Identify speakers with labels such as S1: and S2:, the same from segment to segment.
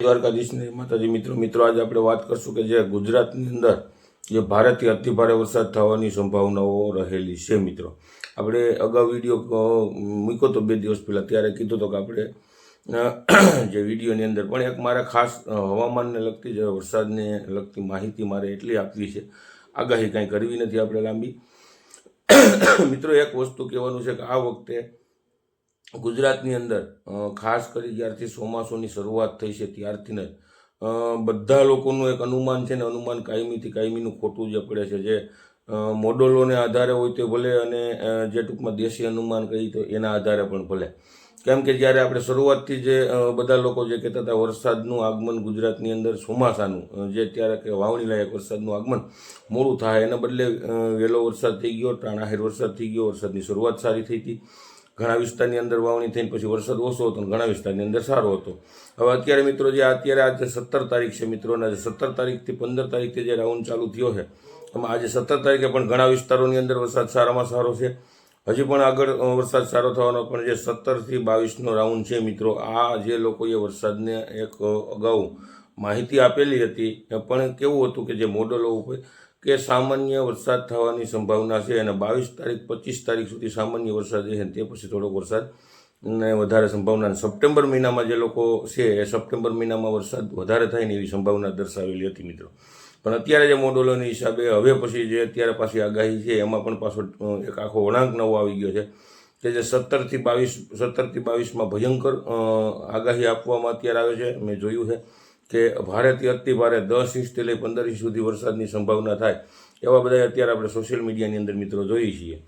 S1: દ્વારકાધીશની માતાજી, મિત્રો મિત્રો, આજે આપણે વાત કરશું કે જે ગુજરાતની અંદર જે ભારેથી અતિભારે વરસાદ થવાની સંભાવનાઓ રહેલી છે, મિત્રો. આપણે અગાઉ વીડિયો મૂક્યો તો બે દિવસ પહેલાં, ત્યારે કીધું તો કે આપણે જે વિડીયોની અંદર પણ એક મારે ખાસ હવામાનને લગતી જે વરસાદને લગતી માહિતી મારે એટલી આપવી છે. આગાહી કાંઈ કરવી નથી આપણે લાંબી. મિત્રો, એક વસ્તુ કહેવાનું છે કે આ વખતે ગુજરાતની અંદર ખાસ કરી જ્યારથી ચોમાસુની શરૂઆત થઈ છે ત્યારથી જ બધા લોકોનું એક અનુમાન છે ને અનુમાન કાયમીથી કાયમીનું ખોટું જ પડે છે. જે મોડલોને આધારે હોય તો ભલે અને જે ટૂંકમાં દેશી અનુમાન કહી તો એના આધારે પણ ભલે. કેમ કે જ્યારે આપણે શરૂઆતથી જે બધા લોકો જે કહેતા હતા વરસાદનું આગમન ગુજરાતની અંદર ચોમાસાનું જે ત્યારે કે વાવણી લાયક વરસાદનું આગમન મોડું થાય, એના બદલે વહેલો વરસાદ થઈ ગયો, ટાણાહેર વરસાદ થઈ ગયો, વરસાદની શરૂઆત સારી થઈ હતી. ઘણા વિસ્તારની અંદર વાવણી થઈને પછી વરસાદ ઓછો હતો અને ઘણા વિસ્તારની અંદર સારો હતો. હવે અત્યારે મિત્રો જે અત્યારે આજે સત્તર તારીખ છે મિત્રો, અને આજે સત્તર તારીખથી પંદર તારીખથી જે રાઉન્ડ ચાલુ થયો છે, એમાં આજે સત્તર તારીખે પણ ઘણા વિસ્તારોની અંદર વરસાદ સારામાં સારો છે. હજી પણ આગળ વરસાદ સારો થવાનો પણ જે સત્તરથી બાવીસનો રાઉન્ડ છે મિત્રો, આ જે લોકોએ વરસાદને એક અગાઉ માહિતી આપેલી હતી. પણ કેવું હતું કે જે મોડલો ઉપર કે સામાન્ય વરસાદ થવાની સંભાવના છે અને બાવીસ તારીખ, પચીસ તારીખ સુધી સામાન્ય વરસાદ છે તે પછી થોડોક વરસાદ ને વધારે સંભાવના. સપ્ટેમ્બર મહિનામાં જે લોકો છે એ સપ્ટેમ્બર મહિનામાં વરસાદ વધારે થાય ને એવી સંભાવના દર્શાવેલી હતી મિત્રો. પણ અત્યારે જે મોડલોની હિસાબે હવે પછી જે અત્યારે પાછી આગાહી છે એમાં પણ પાછો એક આખો વળાંક નવો આવી ગયો છે કે જે સત્તરથી બાવીસ સત્તરથી બાવીસમાં ભયંકર આગાહી આપવામાં અત્યારે આવે છે. મેં જોયું છે કે ભારેથી અતિ ભારે દસ ઇંચથી લઈ પંદર ઇંચ સુધી વરસાદની સંભાવના થાય, એવા બધા અત્યારે આપણે સોશિયલ મીડિયાની અંદર મિત્રો જોઈએ છીએ.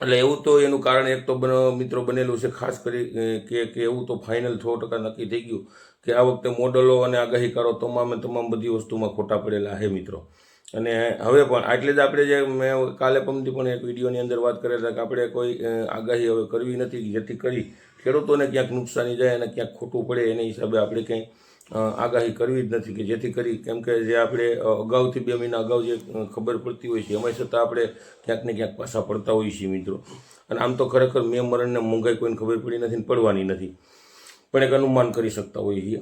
S1: એટલે એવું તો એનું કારણ એક તો મિત્રો બનેલું છે, ખાસ કરી કે કે એવું તો ફાઇનલ સો ટકા નક્કી થઈ ગયું કે આ વખતે મોડલો અને આગાહીકારો તમામે તમામ બધી વસ્તુમાં ખોટા પડેલા છે મિત્રો. અને હવે પણ, આટલે જ આપણે જે મેં કાલે પમથી પણ એક વિડીયોની અંદર વાત કરેલા કે આપણે કોઈ આગાહી હવે કરવી નથી જેથી કરી ખેડૂતોને ક્યાંક નુકસાની જાય અને ક્યાંક ખોટું પડે એના હિસાબે આપણે કંઈ આગાહી કરવી જ નથી કે જેથી કરી, કેમ કે જે આપણે અગાઉથી બે મહિના અગાઉ જે ખબર પડતી હોય છે એમાં છતાં આપણે ક્યાંક ને ક્યાંક પાછા પડતા હોઈએ છીએ મિત્રો. અને આમ તો ખરેખર મેં મરણને મોંઘાઈ કોઈને ખબર પડી નથી પડવાની નથી. પણ એક અનુમાન કરી શકતા હોઈએ છીએ.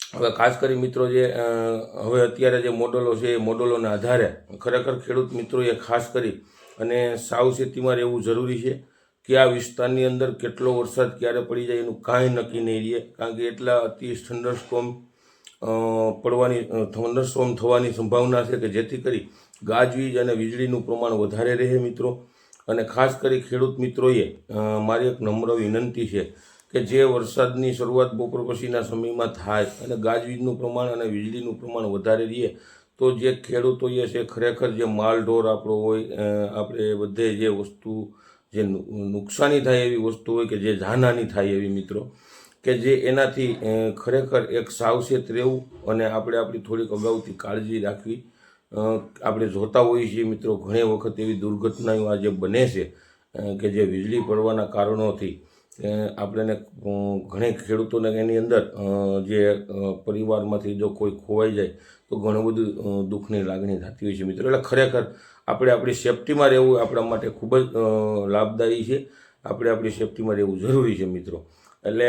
S1: હવે ખાસ કરી મિત્રો જે હવે અત્યારે જે મોડલો છે, એ મોડલોના આધારે ખરેખર ખેડૂત મિત્રોએ ખાસ કરી અને સાવચેતીમાં રહેવું જરૂરી છે. કે આ વિસ્તારની અંદર કેટલો વરસાદ ક્યારે પડી જાય એનું કાંઈ નક્કી નહીં રહે. કારણ કે એટલા અતિ થંડરસ્ટોમ પડવાની થંડરસ્ટોમ થવાની સંભાવના છે કે જેથી કરી ગાજવીજ અને વીજળીનું પ્રમાણ વધારે રહે મિત્રો. અને ખાસ કરી ખેડૂત મિત્રોએ મારી એક નમ્ર વિનંતી છે કે જે વરસાદની શરૂઆત બપોર પછીના સમયમાં થાય અને ગાજવીજનું પ્રમાણ અને વીજળીનું પ્રમાણ વધારે રહે, તો જે ખેડૂતોએ છે ખરેખર જે માલઢોર આપણો હોય આપણે બધે જે વસ્તુ જે નુકસાની થાય એવી વસ્તુ હોય કે જે જાનહાની થાય એવી મિત્રો, કે જે એનાથી ખરેખર એક સાવચેત રહેવું અને આપણે આપણી થોડીક અગાઉથી કાળજી રાખવી. આપણે જોતા હોઈએ છીએ મિત્રો ઘણી વખત એવી દુર્ઘટનાઓ આજે બને છે કે જે વીજળી પડવાના કારણોથી. આપણને ઘણી ખેડૂતોને એની અંદર જે પરિવારમાંથી જો કોઈ ખોવાઈ જાય, તો ઘણું બધું દુઃખની લાગણી થતી હોય છે મિત્રો. એટલે ખરેખર આપણે આપણી સેફટીમાં રહેવું આપણા માટે ખૂબ જ લાભદાયી છે. આપણે આપણી સેફટીમાં રહેવું જરૂરી છે મિત્રો. એટલે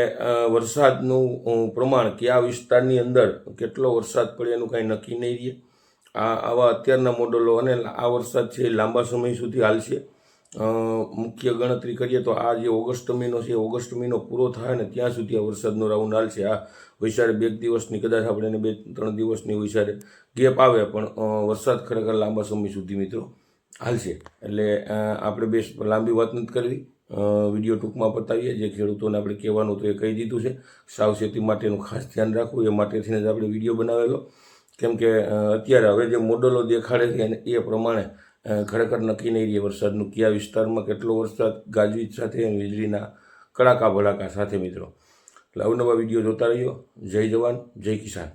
S1: વરસાદનું પ્રમાણ કયા વિસ્તારની અંદર કેટલો વરસાદ પડે એનું કાંઈ નક્કી નહીં રહે. આ, આવા અત્યારના મોડલો અને આ વરસાદ છે લાંબા સમય સુધી હાલશે. મુખ્ય ગણતરી કરીએ તો આ જે ઓગસ્ટ મહિનો છે ઓગસ્ટ મહિનો પૂરો થાય ને ત્યાં સુધી આ વરસાદનો રાઉન્ડ હાલશે. આ વૈશાળે બે દિવસની, કદાચ આપણે બે, ત્રણ દિવસની વૈશાળે ગેપ આવે, પણ વરસાદ ખરેખર લાંબા સમય સુધી મિત્રો હાલશે. એટલે આપણે બે લાંબી વાત નથી કરવી. વીડિયો ટૂંકમાં પતાવીએ જે ખેડૂતોને આપણે કહેવાનું તો એ કહી દીધું છે. સાવચેતી માટેનું ખાસ ધ્યાન રાખવું. એ માટેથી જ આપણે વીડિયો બનાવેલો. કેમ કે અત્યારે હવે જે મોડલો દેખાડે છે અને એ પ્રમાણે ખરેખર નક્કી નહીં રહે વરસાદનું. કયા વિસ્તારમાં કેટલો વરસાદ, ગાજવીજ સાથે, વીજળીના કડાકા ભડાકા સાથે મિત્રો. એટલે અવનવા વીડિયો જોતા રહ્યો જય જવાન, જય કિસાન.